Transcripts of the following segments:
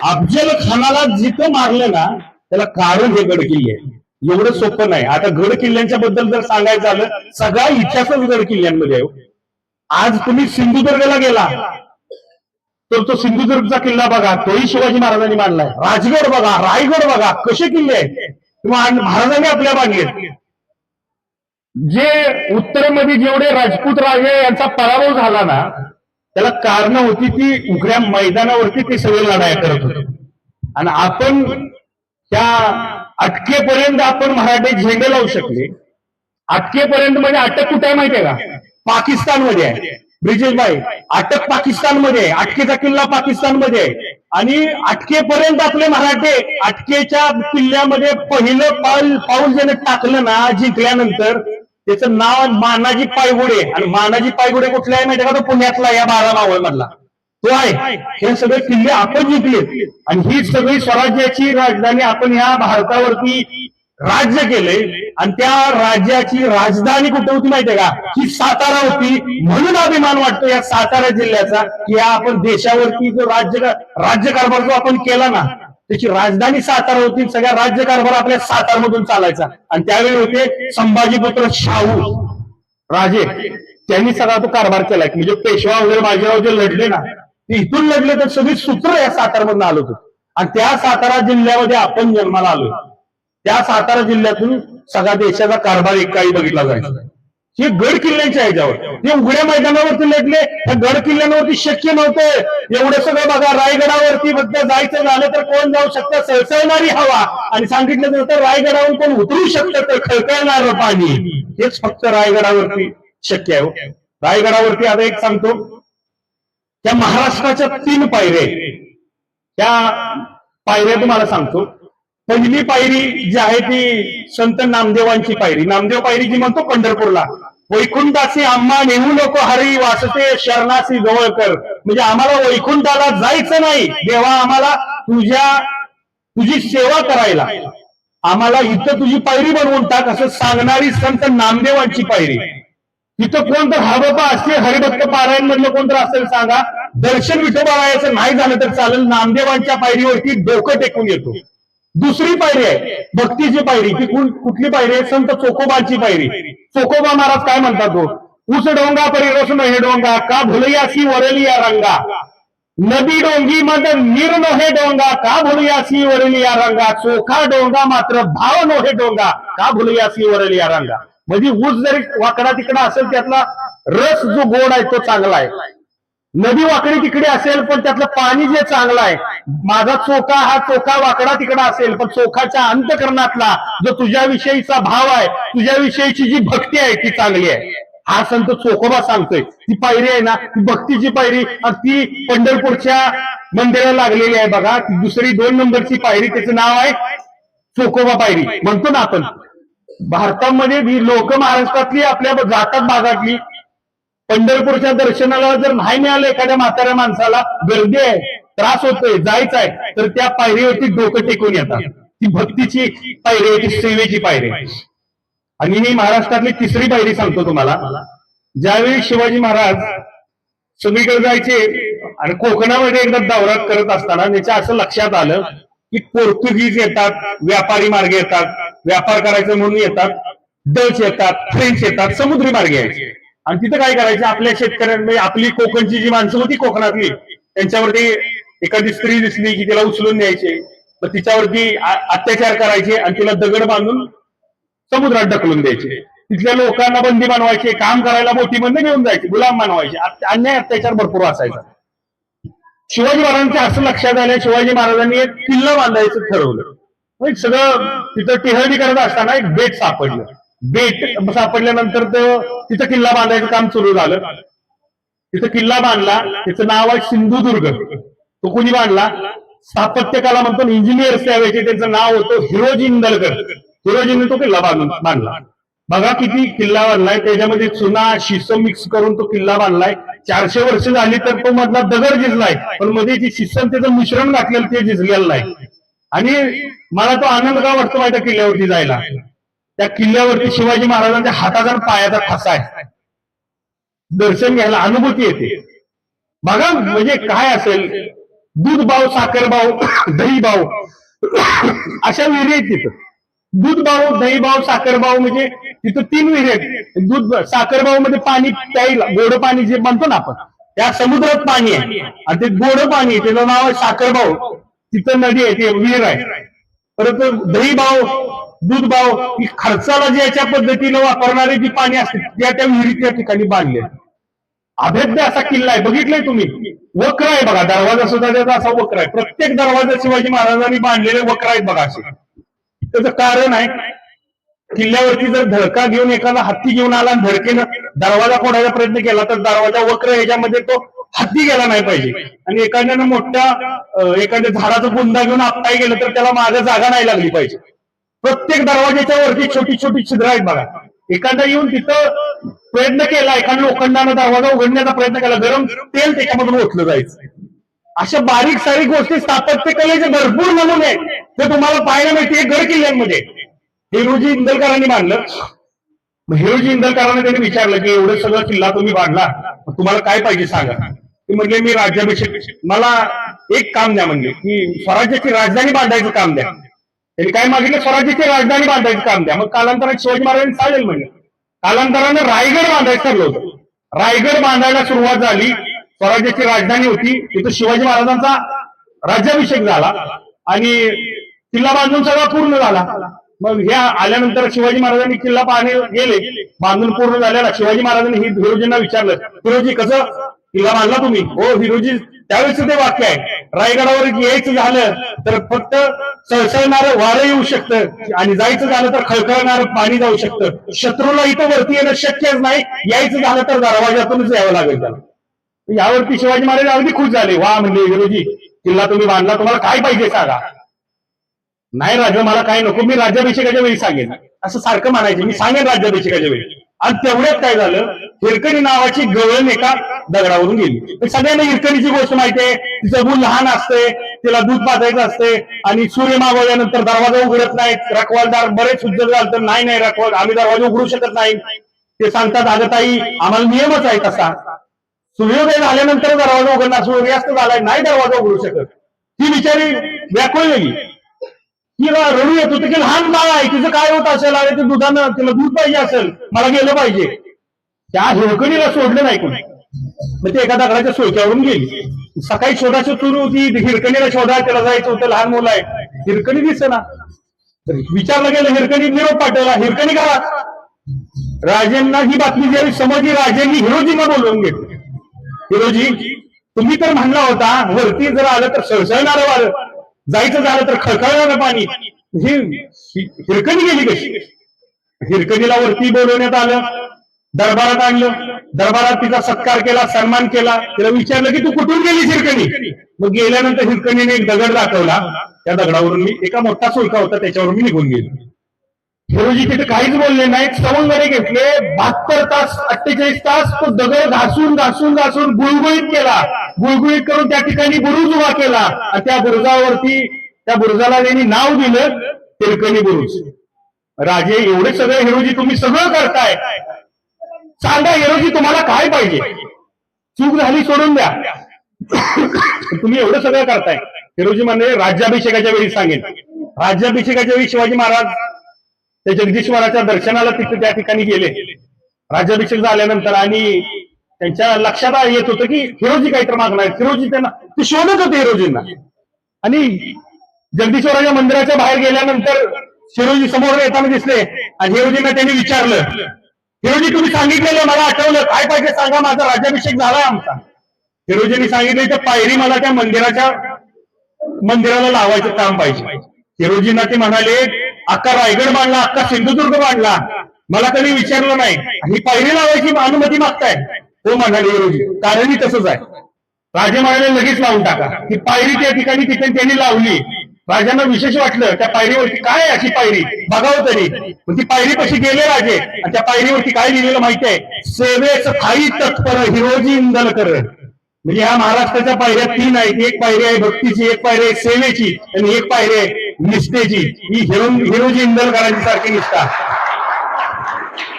अफजल खानाला जिथं मारलं ना त्याला कारण हे गड किल्ले आहे. एवढं सोपं नाही. आता गड किल्ल्यांच्या बद्दल जर सांगायचं झालं सगळा इतिहासच गड किल्ल्यांमध्ये आहे हो. आज तुम्ही सिंधुदुर्गला गेला. तर तो सिंधुदुर्गचा किल्ला बघा. तोही शिवाजी महाराजांनी मांडलाय. राजगड बघा रायगड बघा. कसे किल्ले आहेत? किंवा महाराजांनी आपल्या बांधले जे उत्तरेमध्ये जेवढे राजपूत राजे यांचा पराभव झाला ना त्याला कारण होती ती उघड्या मैदानावरती ते सगळे लढाया करत होते. आणि आपण त्या अटकेपर्यंत आपण मराठी झेंडे लावू शकले. अटकेपर्यंत म्हणजे अटक कुठे आहे माहितीये का? पाकिस्तानमध्ये आहे. ब्रिजेश भाई अटक पाकिस्तानमध्ये आहे. अटकेचा किल्ला पाकिस्तानमध्ये आहे. आणि अटकेपर्यंत आपले मराठे अटकेच्या किल्ल्यामध्ये पहिलं पाऊल पाऊल ज्याने टाकलं ना जिंकल्यानंतर त्याचं नाव मानाजी पायगुडे. आणि मानाजी पायगुडे कुठले आहे माहिती का तो पुण्यातला या बारा मावळ मधला तो आहे. हे सगळे किल्ले आपण जिंकले. आणि ही सगळी स्वराज्याची राजधानी आपण या भारतावरती राज्य केले. आणि त्या राज्याची राजधानी कुठे होती माहितीये का? ही सातारा होती. म्हणून अभिमान वाटतो या सातारा जिल्ह्याचा की या आपण देशावरती जो राज्य राज्यकारभार जो आपण केला ना त्याची राजधानी सातारा होती सगळ्या राज्यकारभार आपल्या सातारमधून चालायचा. आणि त्यावेळी होते संभाजीपुत्र शाहू. राजे त्यांनी सगळा तो कारभार केलाय. म्हणजे पेशवा वगैरे बाजीराव जे लढले ना ते इथून लढले तर सगळी सूत्र या सातारमधून आलो होतो. आणि त्या सातारा जिल्ह्यामध्ये आपण जन्माला आलो त्या सातारा जिल्ह्यातून सगळ्या देशाचा कारभार एकाही बघितला जायचा हे गड किल्ल्यांच्या ह्याच्यावर. हे उघड्या मैदानावरती लढले त्या गड किल्ल्यांवरती शक्य नव्हतं. एवढं सगळं बघा रायगडावरती फक्त जायचं झालं तर कोण जाऊ शकतं? सळसळणारी हवा. आणि सांगितलं जातं रायगडावरून कोण उतरू शकतं तर खळकळणार पाणी. हेच फक्त रायगडावरती शक्य आहे हो. रायगडावरती आता एक सांगतो. त्या महाराष्ट्राच्या तीन पायऱ्या त्या पायऱ्या तुम्हाला सांगतो. पहिली पायरी जी आहे ती संत नामदेवांची पायरी. नामदेव पायरी जी म्हणतो पंढरपूरला. वैकुंठाचे आम्हा नेहू नको हरी वासते शरणासी जवळ कर. म्हणजे आम्हाला वैकुंठाला जायचं नाही. देवा आम्हाला तुझ्या तुझी सेवा करायला. आम्हाला इथं तुझी पायरी बनवून टाक असं सांगणारी संत नामदेवांची पायरी. इथं कोण तर हा बाबा असते हरिभक्त पारायण मधलं कोण तर असेल सांगा. दर्शन विठोबारायाचं नाही झालं तर चालेल नामदेवांच्या पायरीवरती डोकं टेकून येतो. दुसरी पायरी आहे. भक्तीची पायरी. ती कुठली पायरी आहे? संत चोकोबाची पायरी. चोकोबा महाराज काय म्हणतात तो? उस डोंगा परिरोस हे डोंगा का भुलयासी वरली या रंगा? नदी डोंगी मद नीर नोहे डोंगा का भुलयासी वरली या रंगा? चोखा डोंगा मात्र भाव नोहे डोंगा का भुलयासी वरली या रंगा? म्हणजे ऊस जरी वाकडा तिकडा असेल त्यातला रस जो गोड आहे तो चांगला आहे. नदी वाकडी तिकडे असेल पण त्यातलं पाणी जे चांगलं आहे माझा चोखा हा चोखा वाकडा तिकडा असेल पण चोखाच्या अंतकरणातला जो तुझ्याविषयीचा भाव आहे तुझ्याविषयीची जी भक्ती आहे ती चांगली आहे. हा संत चोखोबा सांगतोय. ती पायरी आहे ना ती भक्तीची पायरी ती पंढरपूरच्या मंदिराला लागलेली आहे बघा. ती दुसरी दोन नंबरची पायरी त्याचं नाव आहे चोखोबा पायरी. म्हणतो ना आपण भारतामध्ये लोक महाराष्ट्रातली आपल्या जातात भागातली पंढरपूरच्या दर्शनाला जर नाही मिळालं एखाद्या म्हाताऱ्या माणसाला गर्दी आहे त्रास होतोय जायचं आहे तर त्या पायरीवरती डोकं टेकून येतात. ती भक्तीची पायरी होती सेवेची पायरी आणि मी महाराष्ट्रातली तिसरी पायरी सांगतो तुम्हाला. ज्यावेळी शिवाजी महाराज सगळीकडे जायचे आणि कोकणामध्ये एकदा दौरा करत असताना त्याच्या असं लक्षात आलं की पोर्तुगीज येतात व्यापारी मार्गे येतात व्यापार करायचं म्हणून येतात डच येतात फ्रेंच येतात समुद्री मार्गे यायचे. आणि तिथं काय करायचं? आपल्या शेतकऱ्यांमध्ये म्हणजे आपली कोकणची जी माणसं होती कोकणातली त्यांच्यावरती एखादी स्त्री दिसली की तिला उचलून द्यायचे मग तिच्यावरती अत्याचार करायचे आणि तिला दगड बांधून समुद्रात ढकलून द्यायचे. तिथल्या लोकांना बंदी बनवायचे काम करायला बोटीमध्ये घेऊन जायचे गुलाम बनवायचे अन्याय अत्याचार भरपूर असायचा. शिवाजी महाराजांच्या असं लक्षात आलं शिवाजी महाराजांनी एक किल्ला बांधायचं ठरवलं. म्हणजे सगळं तिथं टिहळणी करत असताना एक बेट सापडलं. बेट सापडल्यानंतर तिथं किल्ला बांधायचं काम सुरू झालं. तिथं किल्ला बांधला. त्याचं नाव आहे सिंधुदुर्ग. तो कुणी बांधला? स्थापत्यकाला म्हणतो इंजिनियर्स त्यावेळेचे त्यांचं नाव होतं हिरोजी इंदलकर. तो किल्ला बांधून बांधला. बघा किती किल्ला बांधलाय. त्याच्यामध्ये चुना शिसम मिक्स करून तो किल्ला बांधलाय. चारशे वर्ष झाली तर तो मधला दगड झिजलाय पण मध्ये जी शिस्सन त्याचं मिश्रण घातलेलं ते झिजलेलं नाही. आणि मला तो आनंद का वाटतो माहिती किल्ल्यावरती जायला. त्या किल्ल्यावरती शिवाजी महाराजांच्या हाताचा पायाचा ठसा आहे. दर्शन घ्यायला अनुभूती येते. बघा म्हणजे काय असेल? दूध भाव साखर भाव दही भाव अशा विहिरी आहेत तिथं. दूध भाव दही भाव साखर भाव म्हणजे तिथं तीन विहिरी आहेत. दूध साखर भावमध्ये पाणी प्यायला गोड पाणी जे म्हणतो ना आपण त्या समुद्रात पाणी आहे. आणि ते गोड पाणी आहे, त्याचं नाव आहे साखर भाव तिथं नदी आहे ते विहीर आहे. परत दही भाव दूध बाव ही खर्चाला ज्याच्या पद्धतीनं वापरणारे जी पाणी असते त्या त्या विहिरी त्या ठिकाणी बांधले अभेद्य असा किल्ला आहे. बघितलंय तुम्ही? वक्र आहे बघा. दरवाजा सुद्धा त्याचा असा वक्र आहे. प्रत्येक दरवाजा शिवाजी महाराजांनी बांधलेले वक्र आहेत बघा असे. त्याचं कारण आहे किल्ल्यावरती जर धडका घेऊन एखादा हत्ती घेऊन आला आणि धडकेनं दरवाजा फोडायचा प्रयत्न केला तर दरवाजा वक्र याच्यामध्ये तो हत्ती गेला नाही पाहिजे. आणि एखाद्यानं मोठ्या एखाद्या झाडाचा बुंदा घेऊन आपटाय गेलं तर त्याला मागे जागा नाही लागली पाहिजे. प्रत्येक दरवाजाच्या वरती छोटी छोटी छिद्र आहेत बघा. एखादा येऊन तिथं प्रयत्न केला एखाद्या लोखंडानं दरवाजा उघडण्याचा प्रयत्न केला गरम तेल त्याच्यामधून ओतलं जायचं. अशा बारीक सारीक गोष्टी स्थापत्य कलेचे भरपूर नमुने आहेत. ते तुम्हाला पाहायला मिळते गड किल्ल्यांमध्ये. हिरोजी इंदलकरांनी मांडलं हिरोजी इंदलकरांना त्यांनी विचारलं की एवढं सगळं किल्ला तुम्ही बांधला तुम्हाला काय पाहिजे सांगा? ते म्हणले मी राज्याभिषेक मला एक काम द्या म्हणले की स्वराज्याची राजधानी बांधायचं काम द्या. त्यांनी काय मागितलं? स्वराज्याची राजधानी बांधायचं काम द्या. मग कालांतरात शिवाजी महाराजांनी चालेल म्हणजे. कालांतरानं रायगड बांधायचं ठरलं होतं. रायगड बांधायला सुरुवात झाली. स्वराज्याची राजधानी होती. तिथं शिवाजी महाराजांचा राज्याभिषेक झाला. आणि किल्ला बांधून सगळा पूर्ण झाला. मग ह्या आल्यानंतर शिवाजी महाराजांनी किल्ला पाहणे गेले. बांधून पूर्ण झालेला शिवाजी महाराजांनी ही हिरोजींना विचारलं हिरोजी कसं? किल्ला बांधला तुम्ही? हो हिरोजी त्यावेळेस ते वाक्य आहे. रायगडावर यायचं झालं तर फक्त सळसळणारं वारं येऊ शकतं आणि जायचं झालं तर खळखळणारं पाणी जाऊ शकतं. शत्रूला इथं वरती येणं शक्यच नाही. यायचं झालं तर दरवाजातूनच यावं लागेल त्याला. यावरती शिवाजी महाराज अगदी खुश झाले. वा म्हणजे हिरोजी किल्ला तुम्ही बांधला तुम्हाला काय पाहिजे सांगा? नाही राजा मला काय नको. मी राज्याभिषेकाच्या वेळी सांगेन. असं सारखं म्हणायचं. मी सांगेन राज्याभिषेकाच्या वेळी. आणि तेवढ्यात काय झालं? हिरकणी नावाची गवळण एका दगडावरून गेली. तर सगळ्यांना हिरकणीची गोष्ट माहिती आहे. तिचं मूल लहान असते तिला दूध पाजायचं असते आणि सूर्य मागवल्यानंतर दरवाजा उघडत नाही रखवालदार बरेच उद्योग झाले तर नाही नाही रखवाल आम्ही दरवाजा उघडू शकत नाही. ते सांगतात अगं ताई आम्हाला नियमच आहे तसा सूर्योदय झाल्यानंतर दरवाजा उघडणार सूर्यास्त झालाय नाही दरवाजा उघडू शकत. ती बिचारी व्याकुळलेली. तिला रडू येत होतं की लहान बाळ आहे तिचं काय होत असेल? अरे ते दुधानं तिला दूध पाहिजे असेल. मला गेलं पाहिजे. त्या हिरकणीला सोडलं नाही कोणी. मग ते एका दगडाच्या सोयक्यावरून गेली. सकाळी शोधाशोध सुरू होती हिरकणीला शोधा त्याला जायचं होतं लहान मुलं आहे हिरकणी दिसेना. विचारलं गेलं हिरकणी निरोप पाठवला हिरकणी करा. राजेंना ही बातमी ज्यावेळी समजली राजेंनी हिरोजींना बोलवून घेतलं. हिरोजी तुम्ही तर म्हणला होता वरती जर आलं तर सळसळणार वारं जायचं झालं तर खळखळणार पाणी. ही- हिरकणी गेली कशी? हिरकणीला वरती बोलवण्यात आलं दरबारात आणलं. दरबारात तिचा सत्कार केला सन्मान केला तिला विचारलं की तू कुठून गेली हिरकणी? मग गेल्यानंतर हिरकणीने एक दगड दाखवला. त्या दगडावरून मी एका मोठा सुलका होता त्याच्यावरून मी निघून गेलो. हिरोजी तिथे काहीच बोलले नाहीत सवंगडे घेतले बहात्तर तास अठ्ठेचाळीस तास तो दगड घासून घासून घासून गुळगुळीत केला गुळगुळीत करून त्या ठिकाणी बुरुज उभा केला. आणि त्या बुरुजावरती त्या बुरुजाला त्यांनी नाव दिलं तिरकणी बुरुज. राजे एवढे सगळे हिरोजी तुम्ही सगळं करताय. सांगा हिरोजी तुम्हाला काय पाहिजे? चूक झाली सोडून द्या. तुम्ही एवढं सगळं करताय. हिरोजी म्हणजे राज्याभिषेकाच्या वेळी सांगेन. राज्याभिषेकाच्या वेळी शिवाजी महाराज ते जगदीश्वराच्या दर्शनाला तिथे त्या ठिकाणी गेले. राज्याभिषेक झाल्यानंतर आणि त्यांच्या लक्षात येत होतं की हिरोजी काहीतरी मागणार हिरोजी त्यांना ते शोधत होते हिरोजींना आणि जगदीश्वराच्या मंदिराच्या बाहेर गेल्यानंतर शिरोजी समोर येताना दिसले. आणि हिरोजींना त्यांनी विचारलं. हिरोजी तुम्ही सांगितलेलं मला आठवलं. काय पाहिजे सांगा माझा राज्याभिषेक झाला आमचा. हिरोजींनी सांगितलं तर पायरी मला त्या मंदिराच्या मंदिराला लावायचं काम पाहिजे. हिरोजींना ते म्हणाले अक्का रायगड बांधला अक्का सिंधुदुर्ग बांधला. मला कधी विचारलं नाही. ही पायरी लावायची अनुमती मागताय. तो म्हणाले हिरोजी कारणही तसंच आहे. राजे म्हणाले लगेच लावून टाका. ही पायरी त्या ठिकाणी तिथे त्यांनी लावली. राजांना विशेष वाटलं त्या पायरीवरती काय अशी पायरी? बघावं तरी. पण ती पायरी कशी गेले राजे? आणि त्या पायरीवरती काय लिहिलेलं माहिती आहे? सेवेच थाई तत्पर हिरोजी इंदलकर म्हणजे ह्या महाराष्ट्राच्या पायऱ्या तीन आहेत. एक पायरी आहे भक्तीची एक पायरी आहे सेवेची आणि एक पायरी आहे निष्ठेची. ही हिरो हिरोजी इंदलकरांची सारखी निष्ठा.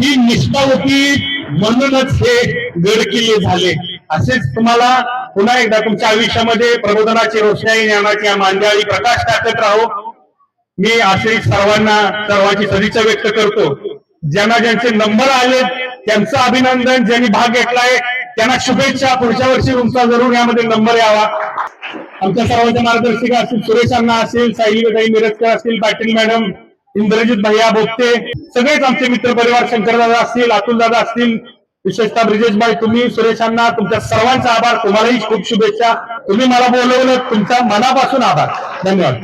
ही निष्ठा होती म्हणूनच हे गड किल्ले झाले. असेच तुम्हाला पुन्हा एकदा तुमच्या आयुष्यामध्ये प्रबोधनाची रोषणाई ज्ञानाची मांदियाळी प्रकाश टाकत राहो. मी असे सर्वांना सर्वांची सदिच्छा व्यक्त करतो. ज्यांना ज्यांचे नंबर आले त्यांचं अभिनंदन ज्यांनी भाग घेतलाय त्यांना शुभेच्छा. पुढच्या वर्षी तुमचा जरूर यामध्ये नंबर यावा. आमच्या सर्वांच्या मार्गदर्शिका असतील सुरेश अण्णा असतील साईलीबाई मिरजकर असतील पाटील मॅडम इंद्रजित भैया बोगते सगळेच आमचे मित्र परिवार शंकरदादा असतील अतुल दादा असतील विशेषतः ब्रिजेशभाई तुम्ही सुरेश अण्णा तुमच्या सर्वांचा आभार. तुम्हालाही खूप शुभेच्छा. तुम्ही मला बोलवलं तुमचा मनापासून आभार. धन्यवाद.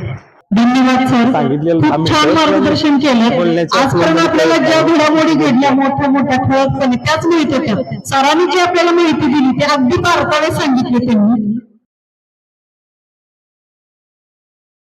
धन्यवाद सर खूप छान मार्गदर्शन केलं. आजपर्यंत आपल्याला ज्या घडामोडी घडल्या मोठ्या मोठ्या ठळकपणे त्याच माहिती होत्या. सरांनी जी आपल्याला माहिती दिली ती अगदी बारकावे सांगितली त्यांनी.